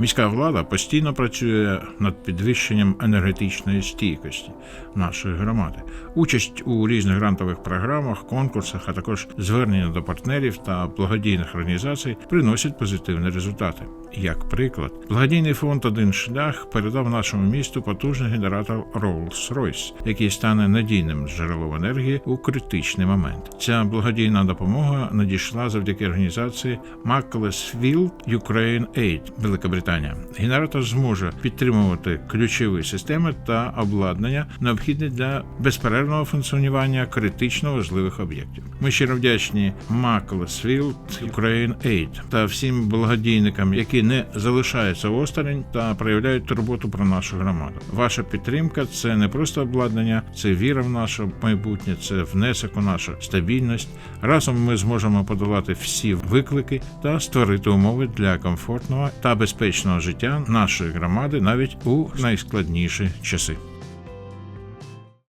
Міська влада постійно працює над підвищенням енергетичної стійкості нашої громади. Участь у різних грантових програмах, конкурсах, а також звернення до партнерів та благодійних організацій приносять позитивні результати. Як приклад, благодійний фонд Один шлях передав нашому місту потужний генератор Rolls-Royce, який стане надійним джерелом енергії у критичний момент. Ця благодійна допомога надійшла завдяки організації Macclesfield Ukraine Aid Великобританія. Генератор зможе підтримувати ключові системи та обладнання, необхідні для безперервного функціонування критично важливих об'єктів. Ми щиро вдячні Macclesfield Ukraine Aid та всім благодійникам, які не залишаються осторонь та проявляють турботу про нашу громаду. Ваша підтримка це не просто обладнання, це віра в наше майбутнє, це внесок у нашу стабільність. Разом ми зможемо подолати всі виклики та створити умови для комфортного та безпечного життя нашої громади навіть у найскладніші часи.